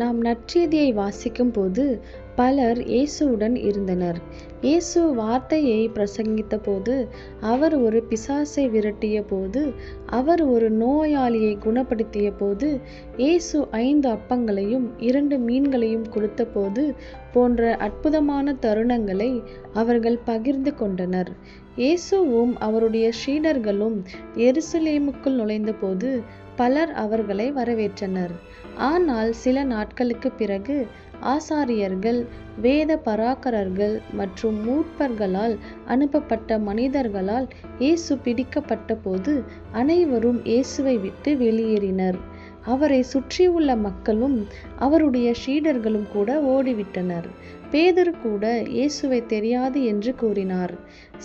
நாம் நற்செய்தியை வாசிக்கும் போது பலர் இயேசுவுடன் இருந்தனர். இயேசு வார்த்தையை பிரசங்கித்த போது அவர் ஒரு பிசாசை விரட்டியபோது அவர் ஒரு நோயாளியை குணப்படுத்தியபோது இயேசு ஐந்து அப்பங்களையும் இரண்டு மீன்களையும் கொடுத்தபோது போன்ற அற்புதமான தருணங்களை அவர்கள் பகிர்ந்து கொண்டனர். இயேசுவும் அவருடைய ஷீடர்களும் எருசலேமுக்குள் நுழைந்தபோது பலர் அவர்களை வரவேற்றனர். ஆனால் சில நாட்களுக்குப் பிறகு ஆசாரியர்கள் வேத பராக்கரர்கள் மற்றும் மூப்பர்களால் அனுப்பப்பட்ட மனிதர்களால் இயேசு பிடிக்கப்பட்டபோது அனைவரும் இயேசுவை விட்டு வெளியேறினர். அவரை சுற்றியுள்ள மக்களும் அவருடைய ஷீடர்களும் கூட ஓடிவிட்டனர். பேதர் கூட இயேசுவை தெரியாது என்று கூறினார்.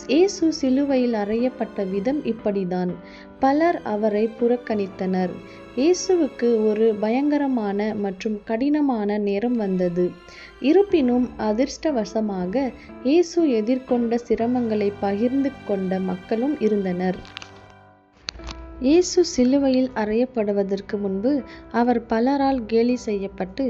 இயேசு சிலுவையில் அறையப்பட்ட விதம் இப்படிதான் பலர் அவரை புறக்கணித்தனர். இயேசுவுக்கு ஒரு பயங்கரமான மற்றும் கடினமான நேரம் வந்தது. இருப்பினும் அதிர்ஷ்டவசமாக இயேசு எதிர்கொண்ட சிரமங்களைப் பகிர்ந்து கொண்ட மக்களும் இருந்தனர். இயேசு சிலுவையில் அறையப்படுவதற்கு முன்பு அவர் பலரால் கேலி செய்யப்பட்டு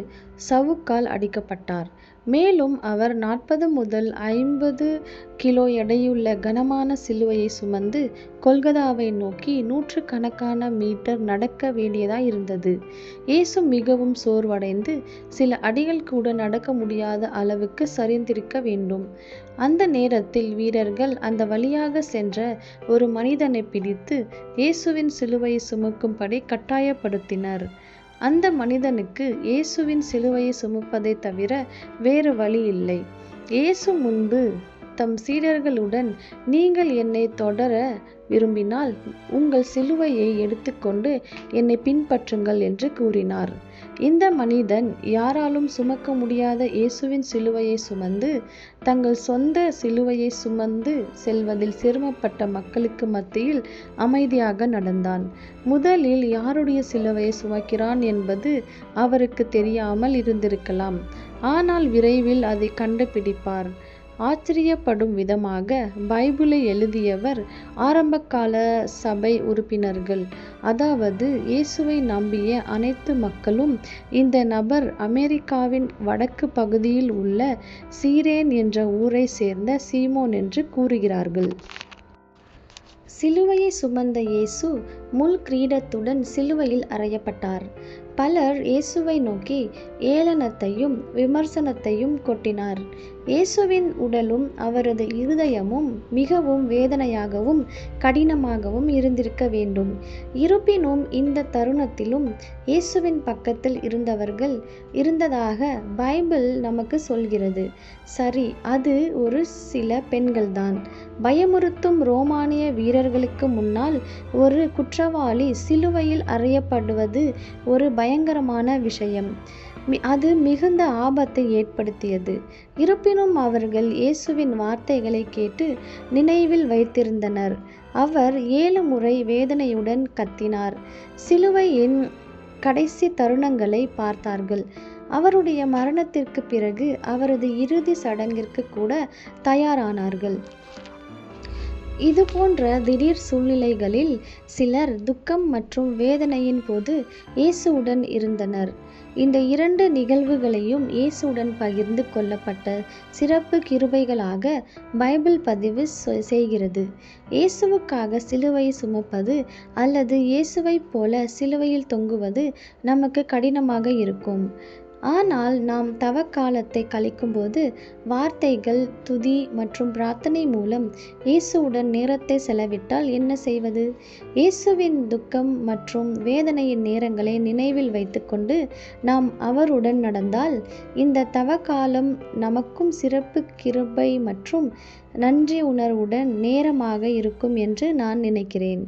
சவுக்கால் அடிக்கப்பட்டார். மேலும் அவர் நாற்பது முதல் ஐம்பது கிலோ எடையுள்ள கனமான சிலுவையை சுமந்து கொல்கதாவை நோக்கி நூற்றுக்கணக்கான மீட்டர் நடக்க வேண்டியதாயிருந்தது. இயேசு மிகவும் சோர்வடைந்து சில அடிகள் கூட நடக்க முடியாத அளவுக்கு சரிந்திருக்க வேண்டும். அந்த நேரத்தில் வீரர்கள் அந்த வழியாக சென்ற ஒரு மனிதனைப் பிடித்து இயேசுவின் சிலுவையை சுமக்கும்படி கட்டாயப்படுத்தினர். அந்த மனிதனுக்கு இயேசுவின் சிலுவையைச் சுமப்பதை தவிர வேறு வழி இல்லை. இயேசு முன்பு தம் சீடர்களுடன் நீங்கள் என்னை தொடர விரும்பினால் உங்கள் சிலுவையை எடுத்துக்கொண்டு என்னை பின்பற்றுங்கள் என்று கூறினார். இந்த மனிதன் யாராலும் சுமக்க முடியாத இயேசுவின் சிலுவையை சுமந்து தங்கள் சொந்த சிலுவையை சுமந்து செல்வதில் சிரமப்பட்ட மக்களுக்கு மத்தியில் அமைதியாக நடந்தான். முதலில் யாருடைய சிலுவையை சுமக்கிறான் என்பது அவருக்கு தெரியாமல் இருந்திருக்கலாம். ஆனால் விரைவில் அதை கண்டுபிடிப்பார். ஆச்சரியப்படும் விதமாக பைபிளை எழுதியவர் ஆரம்பகால சபை உறுப்பினர்கள். அதாவது இயேசுவை நம்பிய அனைத்து மக்களும் இந்த நபர் அமெரிக்காவின் வடக்கு பகுதியில் உள்ள சிரேன் என்ற ஊரை சேர்ந்த சீமோன் என்று கூறுகிறார்கள். சிலுவையை சுமந்த இயேசு முள் கிரீடத்துடன் சிலுவையில் அறையப்பட்டார். பலர் இயேசுவை நோக்கி ஏளனத்தையும் விமர்சனத்தையும் கொட்டினார் இயேசுவின் உடலும் அவரது இருதயமும் மிகவும் வேதனையாகவும் கடினமாகவும் இருந்திருக்க வேண்டும். இருப்பினும் இந்தத் தருணத்திலும் இயேசுவின் பக்கத்தில் இருந்தவர்கள் இருந்ததாக பைபிள் நமக்கு சொல்கிறது. சரி அது ஒரு சில பெண்கள்தான். பயமுறுத்தும் ரோமானிய வீரர்களுக்கு முன்னால் ஒரு குற்ற குற்றவாளி சிலுவையில் அறையப்படுவது ஒரு பயங்கரமான விஷயம். அது மிகுந்த ஆபத்தை ஏற்படுத்தியது. இருப்பினும் அவர்கள் இயேசுவின் வார்த்தைகளைக் கேட்டு நினைவில் வைத்திருந்தனர். அவர் ஏழு முறை வேதனையுடன் கத்தினார். சிலுவையின் கடைசி தருணங்களை பார்த்தார்கள். அவருடைய மரணத்திற்குப் பிறகு அவரது இறுதி சடங்கிற்குக் கூட தயாரானார்கள். இதுபோன்ற திடீர் சூழ்நிலைகளில் சிலர் துக்கம் மற்றும் வேதனையின் போது இயேசுவுடன் இருந்தனர். இந்த இரண்டு நிகழ்வுகளையும் இயேசுவுடன் பகிர்ந்து கொள்ளப்பட்ட சிறப்பு கிருபைகளாக பைபிள் பதிவு செய்கிறது. இயேசுவுக்காக சிலுவை சுமப்பது அல்லது இயேசுவைப் போல சிலுவையில் தொங்குவது நமக்கு கடினமாக இருக்கும். ஆனால் நாம் தவக்காலத்தை கழிக்கும்போது வார்த்தைகள் துதி மற்றும் பிரார்த்தனை மூலம் இயேசுவுடன் நேரத்தை செலவிட்டால் என்ன செய்வது? இயேசுவின் துக்கம் மற்றும் வேதனையின் நேரங்களை நினைவில் வைத்துக்கொண்டு நாம் அவருடன் நடந்தால் இந்த தவக்காலம் நமக்கும் சிறப்பு கிருபை மற்றும் நன்றி உணர்வுடன் நேரமாக இருக்கும் என்று நான் நினைக்கிறேன்.